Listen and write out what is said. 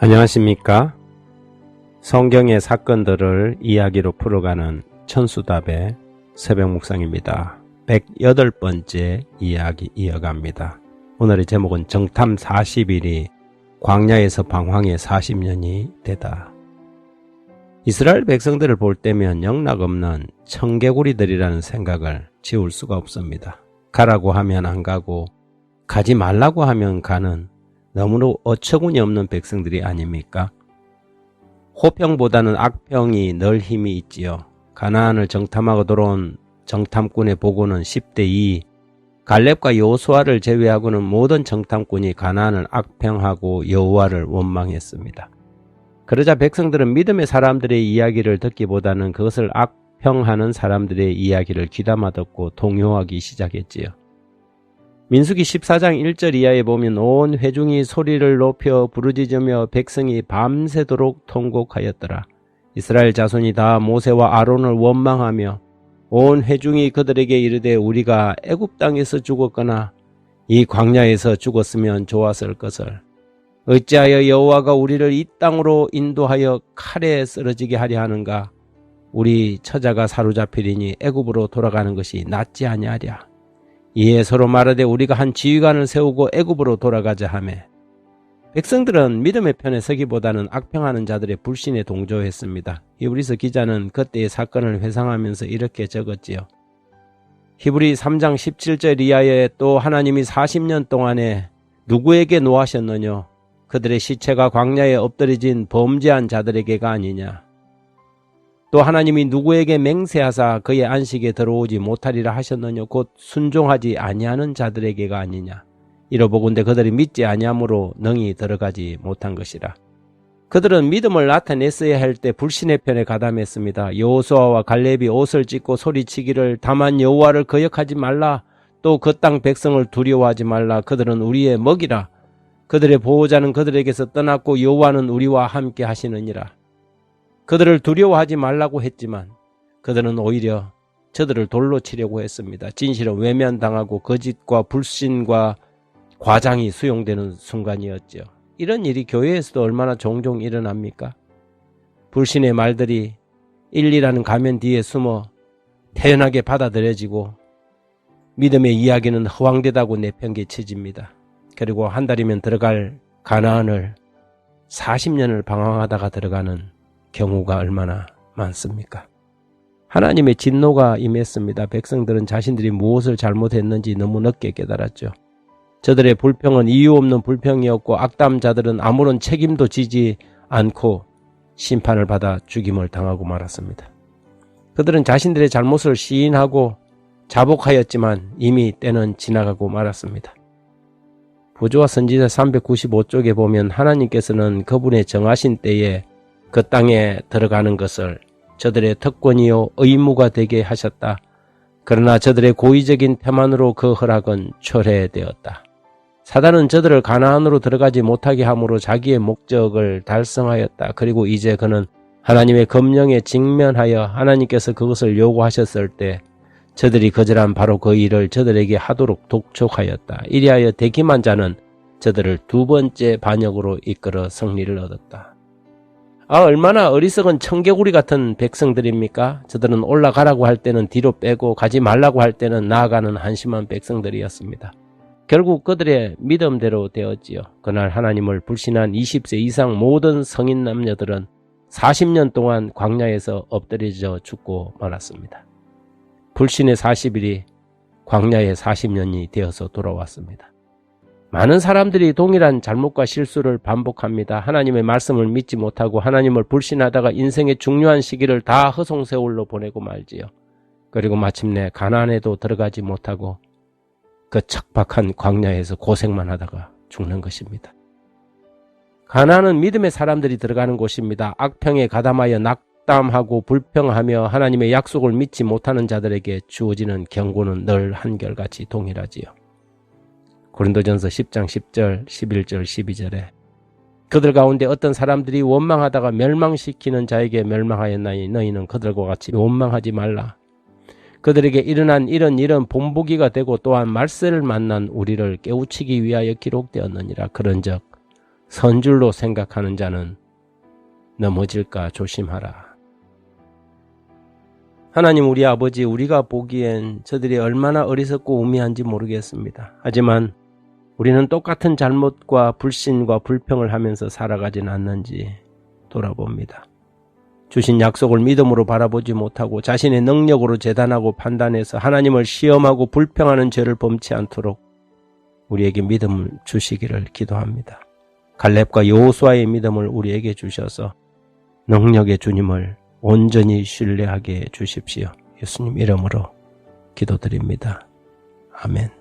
안녕하십니까? 성경의 사건들을 이야기로 풀어가는 천수답의 새벽 묵상입니다. 108번째 이야기 이어갑니다. 오늘의 제목은 정탐 40일이 광야에서 방황의 40년이 되다. 이스라엘 백성들을 볼 때면 영락 없는 청개구리들이라는 생각을 지울 수가 없습니다. 가라고 하면 안 가고 가지 말라고 하면 가는 너무나 어처구니 없는 백성들이 아닙니까? 호평보다는 악평이 늘 힘이 있지요. 가나안을 정탐하고 들어온 정탐꾼의 보고는 10대 2. 갈렙과 여호수아를 제외하고는 모든 정탐꾼이 가나안을 악평하고 여호와를 원망했습니다. 그러자 백성들은 믿음의 사람들의 이야기를 듣기보다는 그것을 악평하는 사람들의 이야기를 귀담아 듣고 동요하기 시작했지요. 민수기 14장 1절 이하에 보면 온 회중이 소리를 높여 부르짖으며 백성이 밤새도록 통곡하였더라. 이스라엘 자손이 다 모세와 아론을 원망하며 온 회중이 그들에게 이르되 우리가 애굽 땅에서 죽었거나 이 광야에서 죽었으면 좋았을 것을. 어찌하여 여호와가 우리를 이 땅으로 인도하여 칼에 쓰러지게 하려 하는가? 우리 처자가 사로잡히리니 애굽으로 돌아가는 것이 낫지 아니하랴 이에 서로 말하되 우리가 한 지휘관을 세우고 애굽으로 돌아가자 하매 백성들은 믿음의 편에 서기보다는 악평하는 자들의 불신에 동조했습니다. 히브리서 기자는 그때의 사건을 회상하면서 이렇게 적었지요. 히브리 3장 17절 이하에 또 하나님이 40년 동안에 누구에게 노하셨느냐? 그들의 시체가 광야에 엎드려진 범죄한 자들에게가 아니냐? 또 하나님이 누구에게 맹세하사 그의 안식에 들어오지 못하리라 하셨느냐 곧 순종하지 아니하는 자들에게가 아니냐? 이러보건대 그들이 믿지 아니함으로 능히 들어가지 못한 것이라. 그들은 믿음을 나타냈어야 할 때 불신의 편에 가담했습니다. 여호수아와 갈렙이 옷을 찢고 소리치기를 다만 여호와를 거역하지 말라. 또 그 땅 백성을 두려워하지 말라. 그들은 우리의 먹이라. 그들의 보호자는 그들에게서 떠났고 여호와는 우리와 함께 하시느니라 그들을 두려워하지 말라고 했지만 그들은 오히려 저들을 돌로 치려고 했습니다. 진실은 외면당하고 거짓과 불신과 과장이 수용되는 순간이었죠. 이런 일이 교회에서도 얼마나 종종 일어납니까? 불신의 말들이 일리라는 가면 뒤에 숨어 태연하게 받아들여지고 믿음의 이야기는 허황되다고 내팽개쳐집니다. 그리고 한 달이면 들어갈 가나안을 40년을 방황하다가 들어가는 경우가 얼마나 많습니까? 하나님의 진노가 임했습니다. 백성들은 자신들이 무엇을 잘못했는지 너무 늦게 깨달았죠. 저들의 불평은 이유 없는 불평이었고 악담자들은 아무런 책임도 지지 않고 심판을 받아 죽임을 당하고 말았습니다. 그들은 자신들의 잘못을 시인하고 자복하였지만 이미 때는 지나가고 말았습니다. 부조와 선지자 395쪽에 보면 하나님께서는 그분의 정하신 때에 그 땅에 들어가는 것을 저들의 특권이요 의무가 되게 하셨다. 그러나 저들의 고의적인 태만으로 그 허락은 철회되었다. 사단은 저들을 가나안으로 들어가지 못하게 함으로 자기의 목적을 달성하였다. 그리고 이제 그는 하나님의 검령에 직면하여 하나님께서 그것을 요구하셨을 때 저들이 거절한 바로 그 일을 저들에게 하도록 독촉하였다. 이리하여 대기만 자는 저들을 두 번째 반역으로 이끌어 승리를 얻었다. 아, 얼마나 어리석은 청개구리 같은 백성들입니까? 저들은 올라가라고 할 때는 뒤로 빼고 가지 말라고 할 때는 나아가는 한심한 백성들이었습니다. 결국 그들의 믿음대로 되었지요. 그날 하나님을 불신한 20세 이상 모든 성인 남녀들은 40년 동안 광야에서 엎드려져 죽고 말았습니다. 불신의 40일이 광야의 40년이 되어서 돌아왔습니다. 많은 사람들이 동일한 잘못과 실수를 반복합니다. 하나님의 말씀을 믿지 못하고 하나님을 불신하다가 인생의 중요한 시기를 다 허송세월로 보내고 말지요. 그리고 마침내 가난에도 들어가지 못하고 그 척박한 광야에서 고생만 하다가 죽는 것입니다. 가난은 믿음의 사람들이 들어가는 곳입니다. 악평에 가담하여 낙담하고 불평하며 하나님의 약속을 믿지 못하는 자들에게 주어지는 경고는 늘 한결같이 동일하지요. 고린도전서 10장 10절, 11절, 12절에 그들 가운데 어떤 사람들이 원망하다가 멸망시키는 자에게 멸망하였나니 너희는 그들과 같이 원망하지 말라. 그들에게 일어난 이런 일은 본보기가 되고 또한 말세를 만난 우리를 깨우치기 위하여 기록되었느니라. 그런즉 선줄로 생각하는 자는 넘어질까 조심하라. 하나님 우리 아버지 우리가 보기엔 저들이 얼마나 어리석고 우미한지 모르겠습니다. 하지만 우리는 똑같은 잘못과 불신과 불평을 하면서 살아가진 않는지 돌아봅니다. 주신 약속을 믿음으로 바라보지 못하고 자신의 능력으로 재단하고 판단해서 하나님을 시험하고 불평하는 죄를 범치 않도록 우리에게 믿음을 주시기를 기도합니다. 갈렙과 여호수아의 믿음을 우리에게 주셔서 능력의 주님을 온전히 신뢰하게 해 주십시오. 예수님 이름으로 기도드립니다. 아멘.